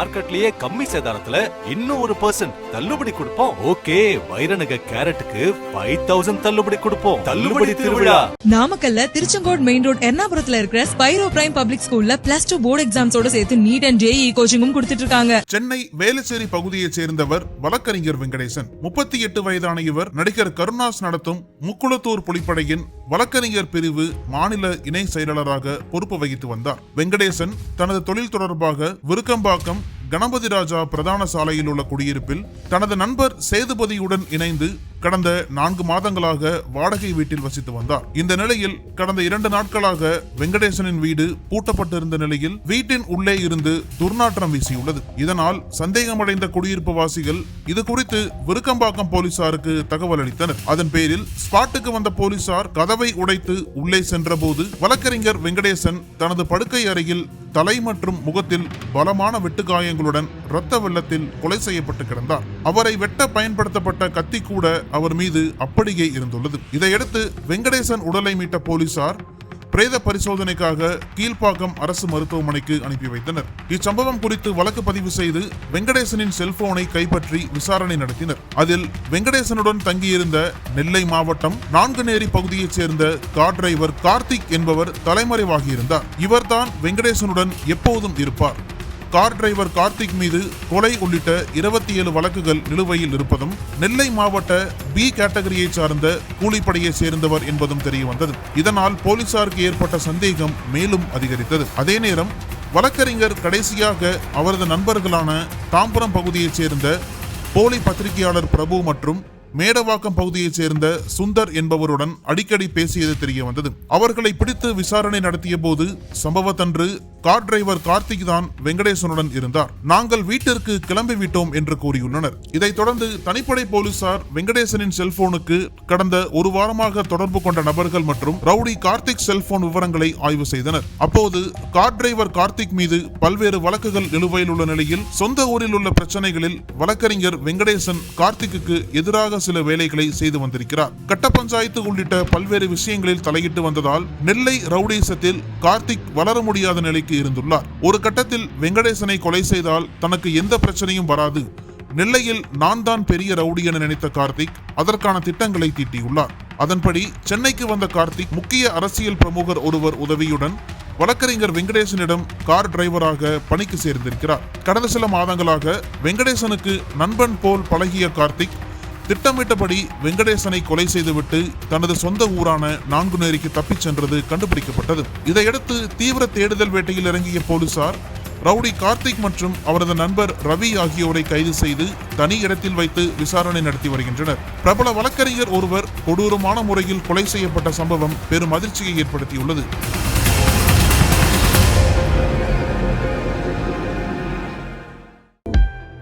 மார்க்கெட்லயே கம்மி சேதாரத்துல இன்னும் ஒரு பர்சன்ட் தள்ளுபடி கொடுப்போம். ஓகே வைரநக கேரட்டுக்கு ஃபைவ் தௌசண்ட் தள்ளுபடி கொடுப்போம். தள்ளுபடி திருவிழா. நாமக்கல்ல திருச்செங்கோடு மெயின் ரோட் எர்ணாபுரத்துல இருக்கிற ஸ்பைரோ பிரைம் பப்ளிக் ஸ்கூல்ல பிளஸ் டூ போர்டு எக்ஸாம்ஸோட சேர்த்து நீட் அண்ட் ஜேஇ கோச்சிங்கும் கொடுத்துட்டு இருக்காங்க. சென்னை வேலுச்சேரி பகுதியைச் சேர்ந்தவர் வழக்கறிஞர் வெங்கடேசன். முப்பத்தி எட்டு வயதான இவர் நடிகர் கருணாஸ் நடத்தும் முக்குளத்தூர் புலிப்படையின் வழக்கறிஞர் பிரிவு மாநில இணை செயலாளராக பொறுப்பு வகித்து வந்தார். வெங்கடேசன் தனது தொழில் தொடர்பாக விருக்கம்பாக்கம் கணபதி ராஜா பிரதான சாலையில் உள்ள குடியிருப்பில் தனது நண்பர் சேதுபதியுடன் இணைந்து கடந்த நான்கு மாதங்களாக வாடகை வீட்டில் வசித்து வந்தார். இந்த நிலையில் கடந்த இரண்டு நாட்களாக வெங்கடேசனின் வீடு பூட்டப்பட்டிருந்த நிலையில் வீட்டின் உள்ளே இருந்து துர்நாற்றம் வீசியுள்ளது. இதனால் சந்தேகமடைந்த குடியிருப்பு வாசிகள் இது குறித்து விருக்கம்பாக்கம் போலீசாருக்கு தகவல் அளித்தனர். அதன் பேரில் ஸ்பாட்டுக்கு வந்த போலீசார் கதவை உடைத்து உள்ளே சென்றபோது வழக்கறிஞர் வெங்கடேசன் தனது படுக்கை அறையில் தலை மற்றும் முகத்தில் பலமான வெட்டுக்காயங்களுடன் இரத்த வெள்ளத்தில் கொலை செய்யப்பட்டு கிடந்தார். அவரை வெட்ட பயன்படுத்தப்பட்ட கத்தி கூட அவர் மீது அப்படியே இருந்துள்ளது. இதையடுத்து வெங்கடேசன் உடலை மீட்ட போலீசார் பிரேத பரிசோதனைக்காக கீழ்ப்பாக்கம் அரசு மருத்துவமனைக்கு அனுப்பி வைத்தனர். இச்சம்பவம் குறித்து வழக்கு பதிவு செய்து வெங்கடேசனின் செல்போனை கைப்பற்றி விசாரணை நடத்தினர். அதில் வெங்கடேசனுடன் தங்கியிருந்த நெல்லை மாவட்டம் நான்குநேரி பகுதியைச் சேர்ந்த கார் டிரைவர் கார்த்திக் என்பவர் தலைமறைவாகியிருந்தார். இவர்தான் வெங்கடேசனுடன் எப்போதும் இருப்பார். கார் டிரைவர் கார்த்திக் மீது கொலை உள்ளிட்ட இருபத்தி ஏழு வழக்குகள் நிலுவையில் இருப்பதும் நெல்லை மாவட்ட பி கேட்டகரியை சார்ந்த கூலிப்படையை சேர்ந்தவர் என்பதும் தெரியவந்தது. இதனால் போலீசாருக்கு ஏற்பட்ட சந்தேகம் மேலும் அதிகரித்தது. அதே நேரம் வழக்கறிஞர் கடைசியாக அவரது நண்பர்களான தாம்பரம் பகுதியைச் சேர்ந்த போலி பத்திரிகையாளர் பிரபு மற்றும் மேடவாக்கம் பகுதியைச் சேர்ந்த சுந்தர் என்பவருடன் அடிக்கடி பேசியது தெரிய வந்தது அவர்களை பிடித்து விசாரணை நடத்திய போது சம்பவத்தன்று கார் டிரைவர் கார்த்திக் தான் வெங்கடேசனுடன் இருந்தார். நாங்கள் வீட்டிற்கு கிளம்பி விட்டோம் என்று கூறியுள்ளனர். இதைத் தொடர்ந்து தனிப்படை போலீசார் வெங்கடேசனின் செல்போனுக்கு கடந்த ஒரு வாரமாக தொடர்பு கொண்ட நபர்கள் மற்றும் ரவுடி கார்த்திக் செல்போன் விவரங்களை ஆய்வு செய்தனர். அப்போது கார் டிரைவர் கார்த்திக் மீது பல்வேறு வழக்குகள் நிலுவையில் உள்ள நிலையில் சொந்த ஊரில் உள்ள பிரச்சனைகளில் வழக்கறிஞர் வெங்கடேசன் கார்த்திக்கு எதிராக சில வேலைகளை செய்து வந்திருக்கிறார். கட்ட பஞ்சாயத்து உள்ளிட்ட பல்வேறு விஷயங்களில் தலையிட்டு வந்ததால் நெல்லை ரவுடீசத்தில் கார்த்திக் வளர முடியாத நிலைக்கு இருந்துள்ளார் ஒரு கட்டத்தில் வெங்கடேசனை கொலை செய்தால் தனக்கு எந்த பிரச்சனையும் வராது. நெல்லையில் நான் தான் பெரிய ரவுடி என நினைத்த கார்த்திக் அதற்கான திட்டங்களை தீட்டியுள்ளார். அதன்படி சென்னைக்கு வந்த கார்த்திக் முக்கிய அரசியல் பிரமுகர் ஒருவர் உதவியுடன் வழக்கறிஞர் வெங்கடேசனிடம் கார் டிரைவராக பணிக்கு சேர்ந்திருக்கிறார். கடந்த சில மாதங்களாக வெங்கடேசனுக்கு நண்பன் போல் பழகிய கார்த்திக் திட்டமிட்டபடி வெங்கடேசனை கொலை செய்துவிட்டு தனது சொந்த ஊரான நான்குநேரிக்கு தப்பிச் சென்றது கண்டுபிடிக்கப்பட்டது. இதையடுத்து தீவிர தேடுதல் வேட்டையில் இறங்கிய போலீசார் ரவுடி கார்த்திக் மற்றும் அவரது நண்பர் ரவி ஆகியோரை கைது செய்து தனி இடத்தில் வைத்து விசாரணை நடத்தி வருகின்றனர். பிரபல வழக்கறிஞர் ஒருவர் கொடூரமான முறையில் கொலை செய்யப்பட்ட சம்பவம் பெரும் அதிர்ச்சியை ஏற்படுத்தியுள்ளது.